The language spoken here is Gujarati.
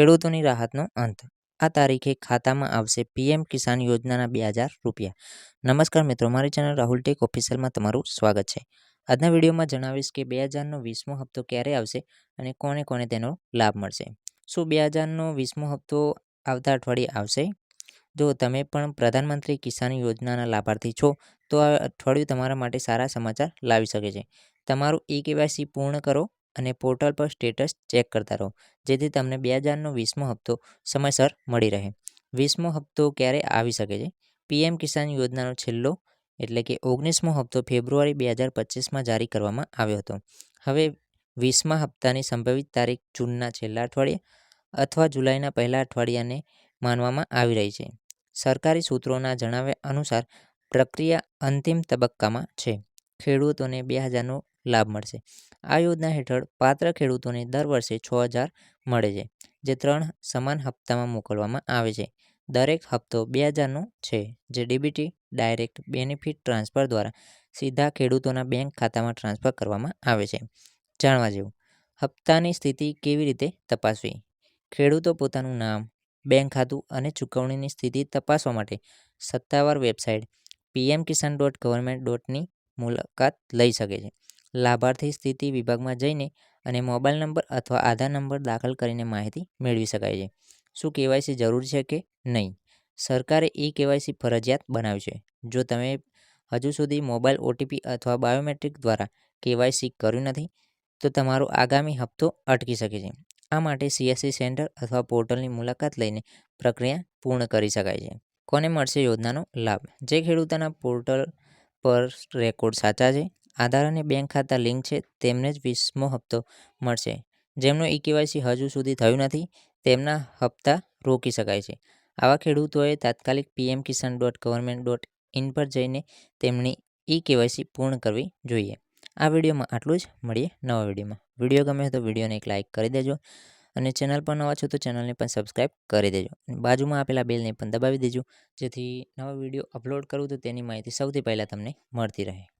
ખેડૂતોની રાહતનો અંત. આ તારીખે ખાતામાં આવશે પીએમ કિસાન યોજનાના બે હજાર રૂપિયા. નમસ્કાર મિત્રો, મારી ચેનલ રાહુલ ટેક ઓફિશિયલમાં તમારું સ્વાગત છે. આજના વિડીયોમાં જણાવીશ કે બે હજારનો વીસમો હપ્તો ક્યારે આવશે અને કોને કોને તેનો લાભ મળશે. શું બે હજારનો વીસમો હપ્તો આવતા અઠવાડિયે આવશે? જો તમે પણ પ્રધાનમંત્રી કિસાન યોજનાના લાભાર્થી છો, તો આ અઠવાડિયું તમારા માટે સારા સમાચાર લાવી શકે છે. તમારું ઈ કેવાયસી પૂર્ણ કરો અને પોર્ટલ પર સ્ટેટસ ચેક કરતા રહો, જેથી તમને બે હજારનો વીસમો હપ્તો સમયસર મળી રહે. વીસમો હપ્તો ક્યારે આવી શકે છે? પીએમ કિસાન યોજનાનો છેલ્લો, એટલે કે ઓગણીસમો હપ્તો ફેબ્રુઆરી બે હજાર પચીસમાં જારી કરવામાં આવ્યો હતો. હવે વીસમા હપ્તાની સંભવિત તારીખ જૂનના છેલ્લા અઠવાડિયે અથવા જુલાઈના પહેલા અઠવાડિયાને માનવામાં આવી રહી છે. સરકારી સૂત્રોના જણાવ્યા અનુસાર પ્રક્રિયા અંતિમ તબક્કામાં છે. ખેડૂતોને બે હજારનો લાભ મળશે. આ યોજના હેઠળ પાત્ર ખેડૂતોને દર વર્ષે છ હજાર મળે છે, જે ત્રણ સમાન હપ્તામાં મોકલવામાં આવે છે. દરેક હપ્તો બે હજારનો છે, જે ડીબીટી ડાયરેક્ટ બેનિફિટ ટ્રાન્સફર દ્વારા સીધા ખેડૂતોના બેંક ખાતામાં ટ્રાન્સફર કરવામાં આવે છે. જાણવા જેવું, હપ્તાની સ્થિતિ કેવી રીતે તપાસવી? ખેડૂતો પોતાનું નામ, બેંક ખાતું અને ચૂકવણીની સ્થિતિ તપાસવા માટે સત્તાવાર website, PM Kisan dot government ડોટની મુલાકાત લઈ શકે છે. લાભાર્થી સ્થિતિ વિભાગમાં જઈને અને મોબાઈલ નંબર અથવા આધાર નંબર દાખલ કરીને માહિતી મેળવી શકાય છે. શું કેવાયસી જરૂર છે કે નહીં? સરકારે ઈ કેવાયસી ફરજિયાત બનાવ્યું છે. જો તમે હજુ સુધી મોબાઈલ, ઓટીપી અથવા બાયોમેટ્રિક દ્વારા કેવાયસી કર્યું નથી, તો તમારો આગામી હપ્તો અટકી શકે છે. આ માટે સીએસસી સેન્ટર અથવા પોર્ટલની મુલાકાત લઈને પ્રક્રિયા પૂર્ણ કરી શકાય છે. કોને મળશે યોજનાનો લાભ? જે ખેડૂતોના પોર્ટલ પર રેકોર્ડ સાચા છે. આધાર અને બેંક ખાતા લિંક છે. તેમને જ વીસમો હપ્તો મળશે. જેમનો ઈ કેવાયસી હજુ સુધી થયું નથી, તેમના હપ્તા રોકી શકાય છે. આવા ખેડૂતોએ તાત્કાલિક PM Kisan dot government dot in પર જઈને તેમની ઈ કેવાયસી પૂર્ણ કરવી જોઈએ. આ વિડીયોમાં આટલું જ. મળીએ નવા વિડીયોમાં. વીડિયો ગમે તો વિડીયોને એક લાઇક કરી દેજો. અને ચેનલ પર નવા છો તો ચેનલને પણ સબસ્ક્રાઈબ કરી દેજો બાજુમાં આપેલા બેલને પણ દબાવી દેજો જેથી નવા વીડિયો અપલોડ કરું તો તેની માહિતી સૌથી પહેલાં તમને મળતી રહે.